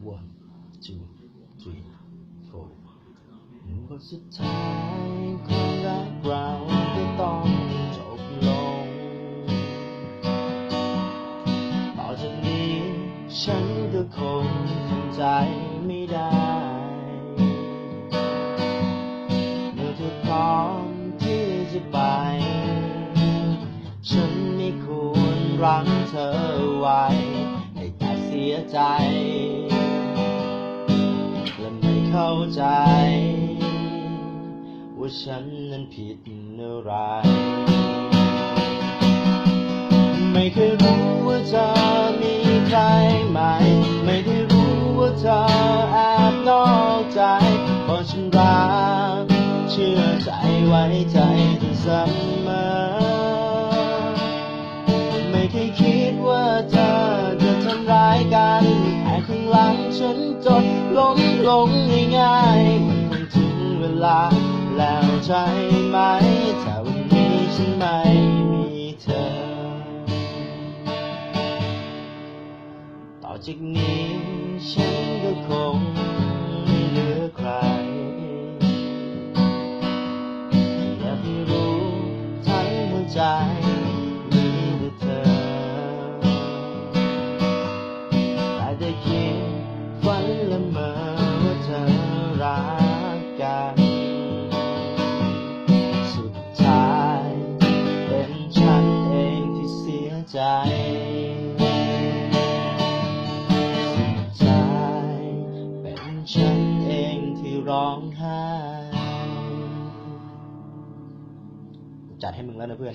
one two three four บทสุดท้ายของรักเราก็ต้องจบลง ต่อจากนี้ฉันก็คงทำใจไม่ได้เมื่อเธอพร้อมที่จะไป ฉันไม่ควรรั้งเธอไว้ให้แต่เสียใจ เข้าใจ ว่าฉันนั้นผิดอะไร ไม่เคยรู้ว่าเธอมีใครใหม่ ไม่ได้รู้ว่าเธอแอบนอกใจเพราะฉันรัก เชื่อใจไว้ใจเธอเสมอไม่เคยคิด ข้างหลังฉันจนล้มลงง่ายๆมันถึงเวลาแล้วใช่ไหมถ้าวันนี้ฉันไม่มีเธอ ต่อจากนี้ฉันก็คงไม่เหลือใครอยากให้รู้ทั้งหัวใจ เสียใจสุดท้ายเป็นฉันเองที่ร้องไห้จัดให้มึงแล้วนะเพื่อน